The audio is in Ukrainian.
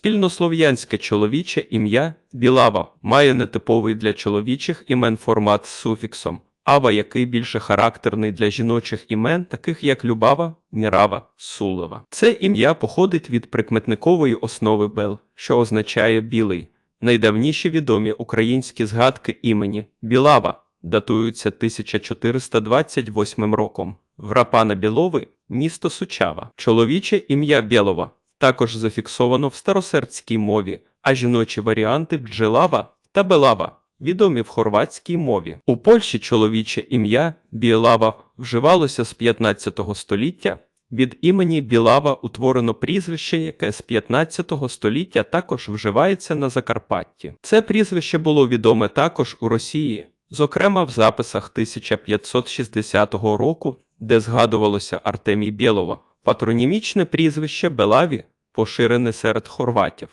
Спільнослов'янське чоловіче ім'я Білава має нетиповий для чоловічих імен формат з суфіксом ава, який більше характерний для жіночих імен, таких як Любава, Мірава, Сулева. Це ім'я походить від прикметникової основи бел, що означає білий. Найдавніші відомі українські згадки імені Білава датуються 1428 роком. В Рапана Білови місто Сучава. Чоловіче ім'я Білова також зафіксовано в старосербській мові, а жіночі варіанти Бджелава та Белава відомі в хорватській мові. У Польщі чоловіче ім'я Білава вживалося з 15 століття. Від імені Білава утворено прізвище, яке з 15 століття також вживається на Закарпатті. Це прізвище було відоме також у Росії, зокрема в записах 1560 року, де згадувалося Артемій Білова, патронімічне прізвище Белаві, поширене серед хорватів.